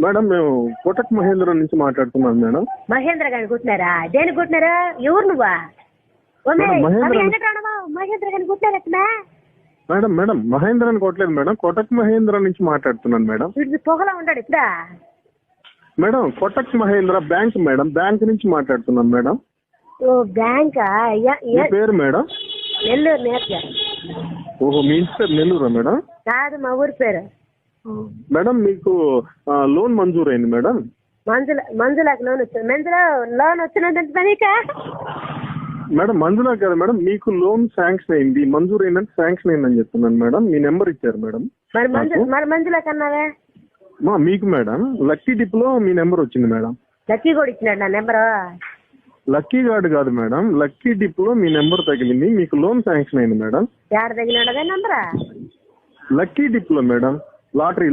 Madam మేము కోటక్ మహేంద్ర నుంచి మాట్లాడుతున్నాం మేడం. మహేంద్ర గారిని కుట్టినారా? దేనికి కుట్టినారా? ఎవరు నువ్వా? మహేంద్ర గారిని కుట్టినారట్నా మేడం మేడం మహేంద్ర అని కొట్టలేదు మేడం. కోటక్ మహేంద్ర నుంచి మాట్లాడుతున్నాను మేడం. పొగలా ఉంటాడు ఇప్పుడా? Madam Kotak Mahindra bank madam. Bank నుంచి మాట్లాడుతున్నాను మేడం. ఓ బ్యాంకా? పేరు మేడం? నెల్లూరు నేర్చారు ఓహో మీ పేరు నెల్లూరా మేడం? కాదు మా ఊరి పేరు. మేడం మీకు లోన్ మంజూరైంది మేడం? మంజుల మంజులకు లోన్ వచ్చింది. మంజుల లోన్ మేడం మంజులా కదా మేడం మీకు లోన్ శాంక్షన్ అయింది. మంజూరు అయిందంటే శాంక్షన్ అయిందని చెప్తున్నాను మేడం. మీ నెంబర్ ఇచ్చారు మేడం. మరి మా మీకు మేడం. లక్కీ డిప్లో మీ నెంబర్ వచ్చింది మేడం. లక్కీ కూడా ఇచ్చినాడు నా నెంబరు. లక్కీ కార్డు కాదు మేడం. లక్కీ డిప్లో మీ నెంబర్ తగిలింది. మీకు లోన్ శాంక్షన్ అయింది మేడం. నెంబరా? లక్కీ డిప్లో మేడం. Lottery